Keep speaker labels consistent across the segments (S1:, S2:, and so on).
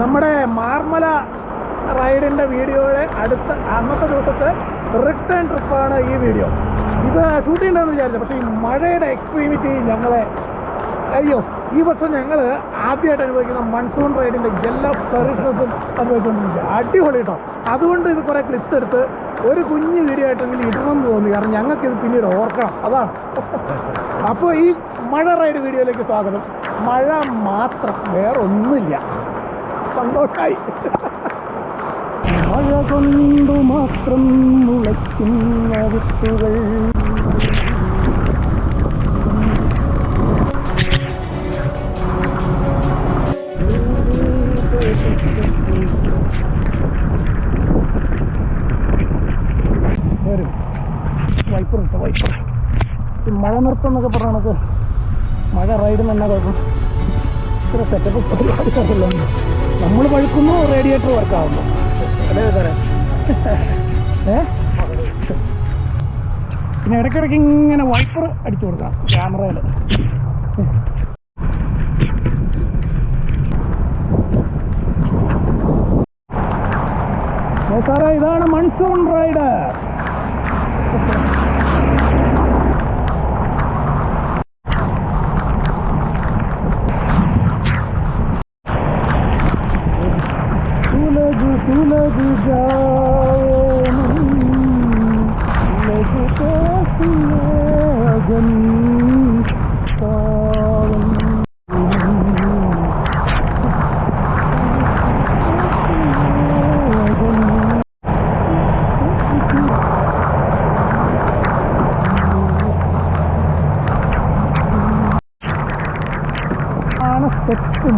S1: നമ്മുടെ മാർമല റൈഡിന്റെ വീഡിയോയുടെ അടുത്ത അന്നത്തെ ദിവസത്തെ റിട്ടേൺ ട്രിപ്പാണ് ഈ വീഡിയോ. ഇത് ഷൂട്ട് ചെയ്യണമെന്ന് വിചാരിച്ചു പക്ഷേ ഈ മഴയുടെ എക്സ്ട്രീമിറ്റി ഞങ്ങളെ അയ്യോ ഈ വർഷം ഞങ്ങൾ ആദ്യമായിട്ട് അനുഭവിക്കുന്ന മൺസൂൺ റൈഡിന്റെ എല്ലാ സർവീസസും അനുഭവിച്ചുകൊണ്ടിരിക്കുക അടിപൊളി കേട്ടോ. അതുകൊണ്ട് ഇത് കുറേ ക്ലിപ്സ് എടുത്ത് ഒരു കുഞ്ഞ് വീഡിയോ ആയിട്ടെങ്കിലും ഇടണമെന്ന് തോന്നി. കാരണം ഞങ്ങൾക്ക് ഇത് പിന്നീട് ഓർക്കണം. അതാണ്. അപ്പോൾ ഈ മഴ റൈഡ് വീഡിയോയിലേക്ക് സ്വാഗതം. മഴ മാത്രം വേറെ സന്തോഷമായി മഴ കൊണ്ടു മാത്രം മുളയ്ക്കുന്ന വിത്തുകൾ. വരും. വൈപ്പർ. മഴ നിർത്തം എന്നൊക്കെ പറയണത് മഴ റൈഡ് തന്നെ കുഴപ്പം. ഇത്ര സെറ്റപ്പ് പരിപാടി നമ്മൾ പഴുക്കുന്നു റേഡിയേറ്റർ വർക്ക് ആവുന്നു പിന്നെ ഇടയ്ക്കിടയ്ക്ക് ഇങ്ങനെ വൈപ്പർ അടിച്ചു കൊടുക്കാം ക്യാമറയിൽ സാറേ ഇതാണ് മൺസൂൺ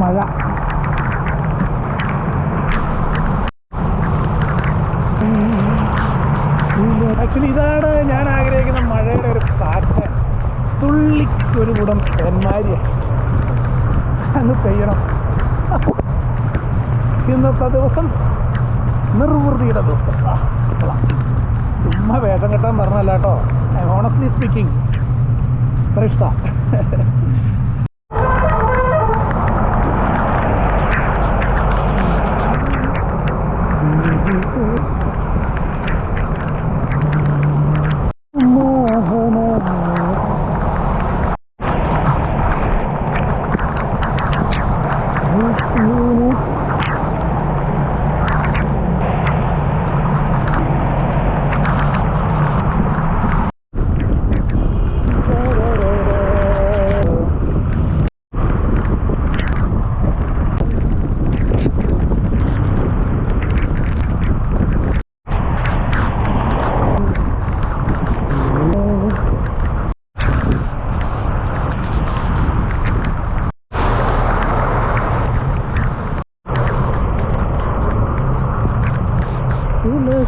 S1: മഴ ആക്ച്വലി ഇതാണ് ഞാൻ ആഗ്രഹിക്കുന്ന മഴയുടെ ഒരു കാറ്റ് തുള്ളിക്കൊരു കുടം തെന്മാരിയ അങ്ങ് പെയ്യണം. ഇന്നത്തെ ദിവസം നിർവൃതിയുടെ ദിവസം. ചുമ്മാ വേഷം കെട്ടാൻ പറഞ്ഞല്ല കേട്ടോ. ഓണസ്റ്റ്ലി സ്പീക്കിംഗ് ഇഷ്ടം.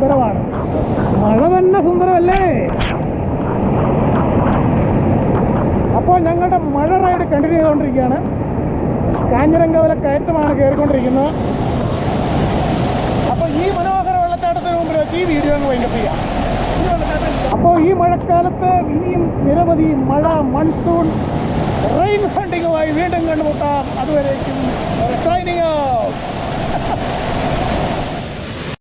S1: സുന്ദരമാണ്. മഴ തന്നെ സുന്ദരമല്ലേ? അപ്പോൾ ഞങ്ങളുടെ മഴ റൈഡ് കണ്ടിന്യൂ ചെയ്തുകൊണ്ടിരിക്കുകയാണ്. കാഞ്ഞിരങ്കവല കയറ്റമാണ് കയറിക്കൊണ്ടിരിക്കുന്നത്. അപ്പോൾ ഈ മനോഹര വെള്ളച്ചാട്ടത്തിന് മുമ്പിൽ വെച്ച് ഈ വീഡിയോ അങ്ങ് വൈകിട്ട് ചെയ്യാം. അപ്പോൾ ഈ മഴക്കാലത്ത് ഇനിയും നിരവധി മഴ മൺസൂൺ റെയിൻ ഫണ്ടിങ്ങുമായി വീണ്ടും കണ്ടുമുട്ടാം. അതുവരേക്കും ഔട്ട്